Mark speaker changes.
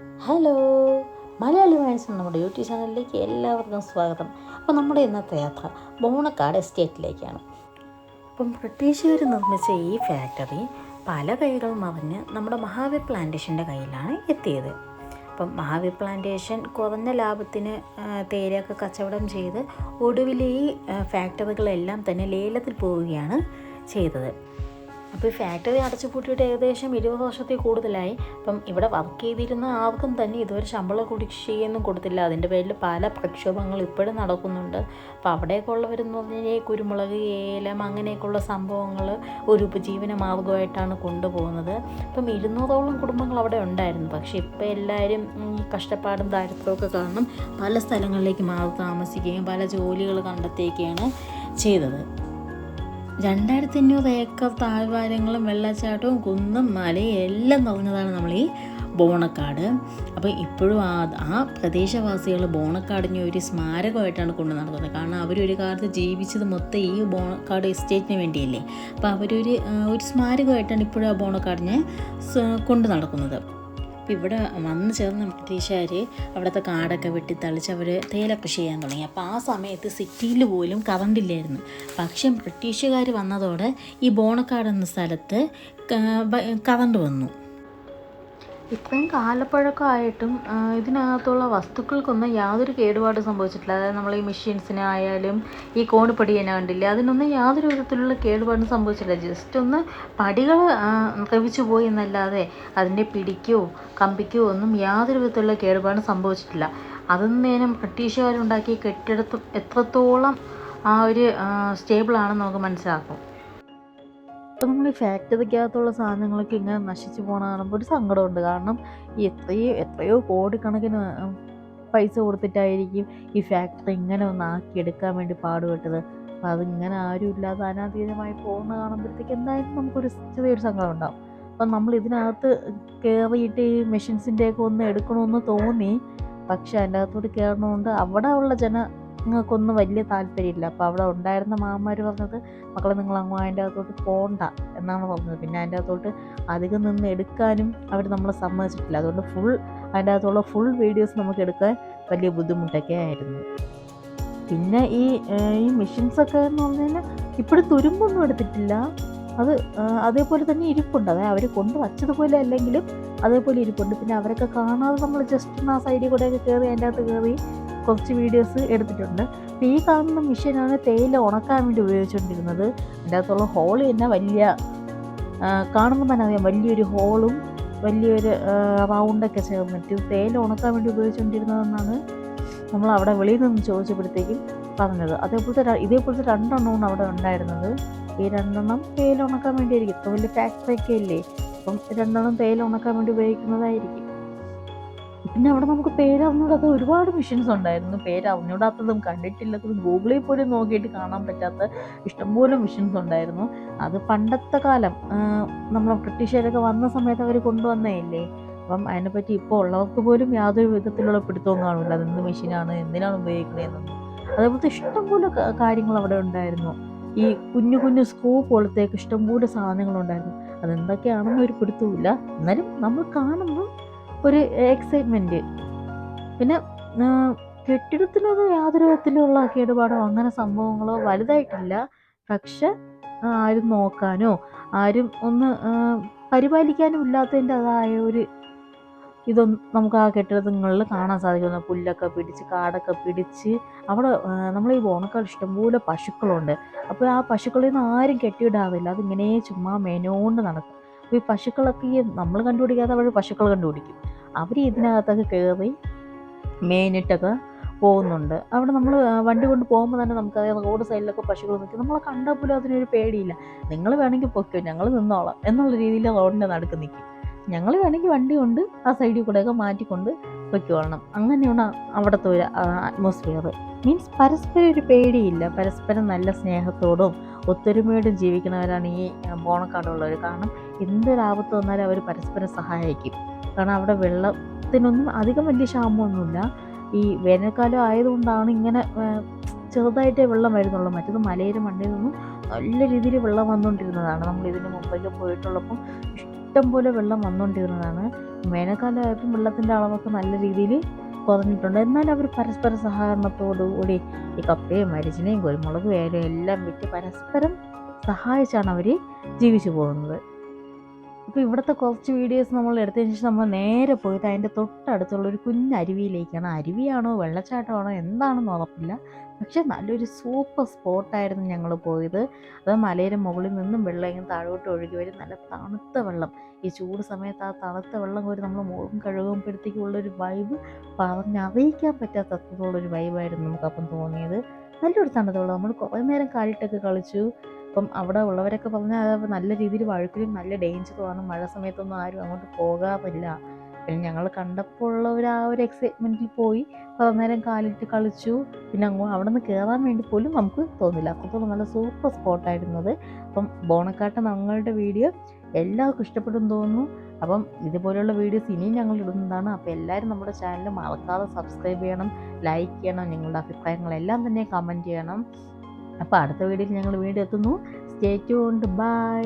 Speaker 1: Hello Malayali വായൻസ് നമ്മുടെ YouTube ചാനലിലേക്ക് എല്ലാവർക്കും സ്വാഗതം. അപ്പോൾ നമ്മുടെ ഇന്നത്തെ യാത്ര ബോണക്കാട് എസ്റ്റേറ്റിലേക്കാണ്. അപ്പം ബ്രിട്ടീഷുകാർ നിർമ്മിച്ച ഈ ഫാക്ടറി പല കൈകൾ മറിഞ്ഞ് നമ്മുടെ മഹാവീർ പ്ലാന്റേഷന്റെ കയ്യിലാണ് എത്തിയത്. അപ്പം മഹാവീർ പ്ലാന്റേഷൻ കുറഞ്ഞ ലാഭത്തിന് തേരയൊക്കെ കച്ചവടം ചെയ്ത് ഒടുവിൽ ഈ ഫാക്ടറികളെല്ലാം തന്നെ ലേലത്തിൽ പോവുകയാണ് ചെയ്തത്. അപ്പോൾ ഫാക്ടറി അടച്ചു പൂട്ടിയിട്ട് ഏകദേശം ഇരുപത് വർഷത്തിൽ കൂടുതലായി. അപ്പം ഇവിടെ വർക്ക് ചെയ്തിരുന്ന ആർക്കും തന്നെ ഇതുവരെ ശമ്പള കുടിശ്ശികയൊന്നും കൊടുത്തില്ല. അതിന്റെ പേരിൽ പല പ്രക്ഷോഭങ്ങൾ ഇപ്പോഴും നടക്കുന്നുണ്ട്. അപ്പോൾ അവിടെയൊക്കെ ഉള്ളവരെന്ന് പറഞ്ഞാൽ കുരുമുളക് ഏലം അങ്ങനെയൊക്കെയുള്ള സംഭവങ്ങൾ ഒരു ഉപജീവന മാർഗമായിട്ടാണ് കൊണ്ടുപോകുന്നത്. അപ്പം ഇരുന്നൂറോളം കുടുംബങ്ങൾ അവിടെ ഉണ്ടായിരുന്നു. പക്ഷേ ഇപ്പോൾ എല്ലാവരും ഈ കഷ്ടപ്പാടും ദാരിദ്ര്യമൊക്കെ കാരണം പല സ്ഥലങ്ങളിലേക്ക് മാറി താമസിക്കുകയും പല ജോലികൾ കണ്ടെത്തിയൊക്കെയാണ് ചെയ്തത്. രണ്ടായിരത്തി അഞ്ഞൂറ് ഏക്കർ താഴ്വാരങ്ങളും വെള്ളച്ചാട്ടവും കുന്നും മലയും എല്ലാം നിറഞ്ഞതാണ് നമ്മൾ ഈ ബോണക്കാട്. അപ്പോൾ ഇപ്പോഴും ആ ആ പ്രദേശവാസികൾ ബോണക്കാടിനെ ഒരു സ്മാരകമായിട്ടാണ് കൊണ്ടു നടക്കുന്നത് കാരണം അവരൊരു കാലത്ത് ജീവിച്ചത് മൊത്തം ഈ ബോണക്കാട് എസ്റ്റേറ്റിന് വേണ്ടിയല്ലേ. അപ്പോൾ അവരൊരു ഒരു സ്മാരകമായിട്ടാണ് ഇപ്പോഴും ആ ബോണക്കാടിനെ കൊണ്ടു നടക്കുന്നത്. അപ്പോൾ ഇവിടെ വന്നു ചേർന്ന ബ്രിട്ടീഷുകാർ അവിടുത്തെ കാടൊക്കെ വെട്ടിത്തളിച്ച് അവർ തേയില കൃഷി ചെയ്യാൻ തുടങ്ങി. അപ്പോൾ ആ സമയത്ത് സിറ്റിയിൽ പോലും കറണ്ടില്ലായിരുന്നു പക്ഷേ ബ്രിട്ടീഷുകാർ വന്നതോടെ ഈ ബോണക്കാട് എന്ന സ്ഥലത്ത് കറണ്ട് വന്നു. ഇത്രയും കാലപ്പഴക്കം ആയിട്ടും ഇതിനകത്തുള്ള വസ്തുക്കൾക്കൊന്നും യാതൊരു കേടുപാടും സംഭവിച്ചിട്ടില്ല. അതായത് നമ്മൾ ഈ മെഷീൻസിനായാലും ഈ കോണിപ്പടി തന്നെ കണ്ടില്ലേ? അതിനൊന്നും യാതൊരു വിധത്തിലുള്ള കേടുപാടും സംഭവിച്ചിട്ടില്ല. ജസ്റ്റ് ഒന്ന് പടികൾ കവിച്ചു പോയി എന്നല്ലാതെ അതിന്റെ പിടിക്കോ കമ്പിക്കോ ഒന്നും യാതൊരു വിധത്തിലുള്ള കേടുപാടും സംഭവിച്ചിട്ടില്ല. അതൊന്നും ബ്രിട്ടീഷുകാരുണ്ടാക്കിയ കെട്ടിടത്തും എത്രത്തോളം ആ ഒരു സ്റ്റേബിളാണെന്ന് നമുക്ക് മനസ്സിലാക്കും. അപ്പം നമ്മൾ ഈ ഫാക്ടറിക്കകത്തുള്ള സാധനങ്ങളൊക്കെ ഇങ്ങനെ നശിച്ചു പോകണ കാണുമ്പോൾ ഒരു സങ്കടമുണ്ട്. കാരണം എത്രയോ എത്രയോ കോടിക്കണക്കിന് പൈസ കൊടുത്തിട്ടായിരിക്കും ഈ ഫാക്ടറി ഇങ്ങനെ ഒന്ന് ആക്കിയെടുക്കാൻ വേണ്ടി പാടുപെട്ടത്. അപ്പം അതിങ്ങനെ ആരും ഇല്ലാതെ അനാധീനമായി പോകുന്ന കാണുമ്പോഴത്തേക്ക് എന്തായാലും നമുക്കൊരു ചെറിയൊരു സങ്കടം ഉണ്ടാവും. അപ്പം നമ്മൾ ഇതിനകത്ത് കയറിയിട്ട് ഈ മെഷീൻസിന്റെയൊക്കെ ഒന്ന് എടുക്കണമെന്ന് തോന്നി. പക്ഷെ അതിന്റെ അകത്തോട്ട് കയറണമുണ്ട് അവിടെ ഉള്ള ജനങ്ങൾക്കൊന്നും വലിയ താല്പര്യമില്ല. അപ്പോൾ അവിടെ ഉണ്ടായിരുന്ന മാമാർ പറഞ്ഞത് മക്കളെ നിങ്ങൾ അങ്ങ് അതിന്റെ അകത്തോട്ട് പോകണ്ട എന്നാണ് പറഞ്ഞത്. പിന്നെ അതിന്റെ അകത്തോട്ട് അധികം നിന്ന് എടുക്കാനും അവർ നമ്മളെ സമ്മതിച്ചിട്ടില്ല. അതുകൊണ്ട് ഫുൾ അതിന്റെ അകത്തുള്ള ഫുൾ വീഡിയോസ് നമുക്ക് എടുക്കാൻ വലിയ ബുദ്ധിമുട്ടൊക്കെ ആയിരുന്നു. പിന്നെ ഈ ഈ മെഷീൻസൊക്കെ എന്ന് പറഞ്ഞു കഴിഞ്ഞാൽ ഇപ്പോഴും തുരുമ്പൊന്നും എടുത്തിട്ടില്ല. അത് അതേപോലെ തന്നെ ഇരിപ്പുണ്ട്. അതായത് അവർ കൊണ്ട് വച്ചതുപോലെ അല്ലെങ്കിലും അതേപോലെ ഇരിപ്പുണ്ട്. പിന്നെ അവരൊക്കെ കാണാതെ നമ്മൾ ജസ്റ്റ് ഒന്ന് ആ സൈഡിൽ കൂടെയൊക്കെ കയറി അതിന്റെ അകത്ത് കയറി കുറച്ച് വീഡിയോസ് എടുത്തിട്ടുണ്ട്. അപ്പോൾ ഈ കാണുന്ന മെഷീനാണ് തേയില ഉണക്കാൻ വേണ്ടി ഉപയോഗിച്ചുകൊണ്ടിരുന്നത്. അതിന്റെ അകത്തുള്ള ഹോൾ തന്നെ വലിയ കാണുമ്പോൾ തന്നെ അറിയാം വലിയൊരു ഹോളും വലിയൊരു റൗണ്ടൊക്കെ ചേർന്നിട്ട് ഇത് തേയില ഉണക്കാൻ വേണ്ടി ഉപയോഗിച്ചുകൊണ്ടിരുന്നതെന്നാണ് നമ്മൾ അവിടെ വെളിയിൽ നിന്ന് ചോദിച്ചപ്പോഴത്തേക്കും പറഞ്ഞത്. അതേപോലത്തെ ഇതേപോലത്തെ രണ്ടെണ്ണമാണ് അവിടെ ഉണ്ടായിരുന്നത്. ഈ രണ്ടെണ്ണം തേയില ഉണക്കാൻ വേണ്ടിയായിരിക്കും. ഇപ്പോൾ വലിയ ഫാക്ടറി ഒക്കെ ഇല്ലേ? അപ്പം രണ്ടെണ്ണം തേയില ഉണക്കാൻ വേണ്ടി ഉപയോഗിക്കുന്നതായിരിക്കും. പിന്നെ അവിടെ നമുക്ക് പേരറിഞ്ഞൂടാത്ത ഒരുപാട് മിഷൻസ് ഉണ്ടായിരുന്നു. പേരറിഞ്ഞൂടാത്തതും കണ്ടിട്ടില്ലാത്തതും ഗൂഗിളിൽ പോലും നോക്കിയിട്ട് കാണാൻ പറ്റാത്ത ഇഷ്ടംപോലെ മിഷൻസ് ഉണ്ടായിരുന്നു. അത് പണ്ടത്തെ കാലം നമ്മൾ ബ്രിട്ടീഷുകാരൊക്കെ വന്ന സമയത്ത് അവർ കൊണ്ടുവന്നതല്ലേ? അപ്പം അതിനെപ്പറ്റി ഇപ്പോൾ ഉള്ളവർക്ക് പോലും യാതൊരു വിധത്തിലുള്ള പിടുത്തവും കാണില്ല. അത് എന്ത് മെഷീനാണ് എന്തിനാണ് ഉപയോഗിക്കുന്നതെന്നൊന്നും അതേപോലത്തെ ഇഷ്ടംപോലെ കാര്യങ്ങൾ അവിടെ ഉണ്ടായിരുന്നു. ഈ കുഞ്ഞു കുഞ്ഞു സ്ക്രൂ പോലത്തേക്ക് ഇഷ്ടംപോലെ സാധനങ്ങളുണ്ടായിരുന്നു. അതെന്തൊക്കെയാണെന്ന് ഒരു പിടുത്തവുമില്ല. എന്നാലും നമ്മൾ കാണുമ്പോൾ ഒരു എക്സൈറ്റ്മെന്റ് പിന്നെ കെട്ടിടത്തിനൊന്നും യാതൊരു വിധത്തിലുള്ള കേടുപാടോ അങ്ങനെ സംഭവങ്ങളോ വലുതായിട്ടില്ല. പക്ഷെ ആരും നോക്കാനോ ആരും ഒന്ന് പരിപാലിക്കാനും പരിപാലിക്കാനും ഇല്ലാത്തതിന്റെതായ ഒരു ഇതൊന്നും നമുക്ക് ആ കെട്ടിടങ്ങളിൽ കാണാൻ സാധിക്കുന്നു. പുല്ലൊക്കെ പിടിച്ച് കാടൊക്കെ പിടിച്ച്. അവിടെ നമ്മൾ ഈ ഓണക്കാട് ഇഷ്ടംപോലെ പശുക്കളുണ്ട്. അപ്പോൾ ആ പശുക്കളിൽ നിന്ന് ആരും കെട്ടിയിടാറില്ല അതിങ്ങനെ ചുമ്മാ മെനോണ്ട് നടക്കും. ഈ പശുക്കളൊക്കെ ഈ നമ്മൾ കണ്ടുപിടിക്കാത്ത വഴി പശുക്കൾ കണ്ടുപിടിക്കും. അവർ ഇതിനകത്തൊക്കെ കയറി മേഞ്ഞിട്ടൊക്കെ പോകുന്നുണ്ട്. അവിടെ നമ്മൾ വണ്ടി കൊണ്ട് പോകുമ്പോൾ തന്നെ നമുക്ക് റോഡ് സൈഡിലൊക്കെ പശുക്കൾ നിൽക്കും. നമ്മളെ കണ്ടാൽ പോലും അതിനൊരു പേടിയില്ല. നിങ്ങൾ വേണമെങ്കിൽ പൊക്കോ ഞങ്ങൾ നിന്നോളാം എന്നുള്ള രീതിയിൽ റോഡിന്റെ നടുക്ക് നിൽക്കും ഞങ്ങൾ വേണമെങ്കിൽ വണ്ടി കൊണ്ട് ആ സൈഡിൽ കൂടെയൊക്കെ മാറ്റിക്കൊണ്ട് പൊയ്ക്കോളണം അങ്ങനെയാണ് അവിടുത്തെ ഒരു അറ്റ്മോസ്ഫിയർ മീൻസ് പരസ്പരം ഒരു പേടിയില്ല. പരസ്പരം നല്ല സ്നേഹത്തോടും ഒത്തൊരുമയോടും ജീവിക്കുന്നവരാണ് ഈ ബോണക്കാടുള്ളവർ കാരണം എന്തൊരാപത്ത് വന്നാലും അവർ പരസ്പരം സഹായിക്കും. കാരണം അവിടെ വെള്ളത്തിനൊന്നും അധികം വലിയ ക്ഷാമമൊന്നുമില്ല. ഈ വേനൽക്കാലം ആയതുകൊണ്ടാണ് ഇങ്ങനെ ചെറുതായിട്ടേ വെള്ളം വരുന്നുള്ളൂ. മറ്റത് മലയുടെ മണ്ണിൽ നിന്നും നല്ല രീതിയിൽ വെള്ളം വന്നുകൊണ്ടിരുന്നതാണ്. നമ്മൾ ഇതിന് മുമ്പേ പോയിട്ടുള്ളപ്പം ഇഷ്ടം പോലെ വെള്ളം വന്നുകൊണ്ടിരുന്നതാണ് വേനൽക്കാലമായപ്പോൾ വെള്ളത്തിന്റെ അളവൊക്കെ നല്ല രീതിയിൽ കുറഞ്ഞിട്ടുണ്ട്. എന്നാൽ അവർ പരസ്പര സഹകരണത്തോടുകൂടി ഈ കപ്പയും മരിച്ചിനെയും കുരുമുളക് വേരും എല്ലാം വിറ്റ് പരസ്പരം സഹായിച്ചാണ് അവർ ജീവിച്ചു പോകുന്നത്. അപ്പോൾ ഇവിടുത്തെ കുറച്ച് വീഡിയോസ് നമ്മൾ എടുത്തതിന് ശേഷം നമ്മൾ നേരെ പോയത് അതിന്റെ തൊട്ടടുത്തുള്ള ഒരു കുഞ്ഞ് അരുവിയിലേക്കാണ്. അരുവിയാണോ വെള്ളച്ചാട്ടമാണോ എന്താണെന്ന് ഉറപ്പില്ല. പക്ഷേ നല്ലൊരു സൂപ്പർ സ്പോട്ടായിരുന്നു ഞങ്ങൾ പോയത്. അത് മലയുടെ മുകളിൽ നിന്നും വെള്ളം ഇങ്ങനെ താഴോട്ട് ഒഴുകി വരും. നല്ല തണുത്ത വെള്ളം. ഈ ചൂട് സമയത്ത് ആ തണുത്ത വെള്ളം കോരി നമ്മൾ മുഖം കഴുകുമ്പോഴത്തേക്കുള്ളൊരു വൈബ് പറഞ്ഞറിയിക്കാൻ പറ്റാത്ത വൈബായിരുന്നു നമുക്കപ്പം തോന്നിയത്. നല്ലൊരു തണുത്ത വെള്ളം. നമ്മൾ കുറേ നേരം കാലിട്ടൊക്കെ കളിച്ചു. അപ്പം അവിടെ ഉള്ളവരൊക്കെ പറഞ്ഞാൽ നല്ല രീതിയിൽ വഴുക്കലും നല്ല ഡേഞ്ചറുമാണ് മഴ സമയത്തൊന്നും ആരും അങ്ങോട്ട് പോകാറില്ല. പിന്നെ ഞങ്ങൾ കണ്ടപ്പോൾ ഉള്ള ഒരു ആ ഒരു എക്സൈറ്റ്മെന്റിൽ പോയി. കുറേ നേരം കാലിട്ട് കളിച്ചു. പിന്നെ അങ്ങോ അവിടെ നിന്ന് കയറാൻ വേണ്ടി പോലും നമുക്ക് തോന്നില്ല. അത്രത്തോളം നല്ല സൂപ്പർ സ്പോട്ടായിരുന്നത് അപ്പം ബോണക്കാട്ട ഞങ്ങളുടെ വീഡിയോ എല്ലാവർക്കും ഇഷ്ടപ്പെടും തോന്നുന്നു. അപ്പം ഇതുപോലെയുള്ള വീഡിയോസ് ഇനിയും ഞങ്ങൾ ഇടുന്നതാണ്. അപ്പോൾ എല്ലാവരും നമ്മുടെ ചാനൽ മറക്കാതെ സബ്സ്ക്രൈബ് ചെയ്യണം ലൈക്ക് ചെയ്യണം നിങ്ങളുടെ അഭിപ്രായങ്ങളെല്ലാം തന്നെ കമന്റ് ചെയ്യണം. അപ്പോൾ അടുത്ത വീഡിയോയിൽ ഞങ്ങൾ വീണ്ടും എത്തുന്നു. Stay tuned by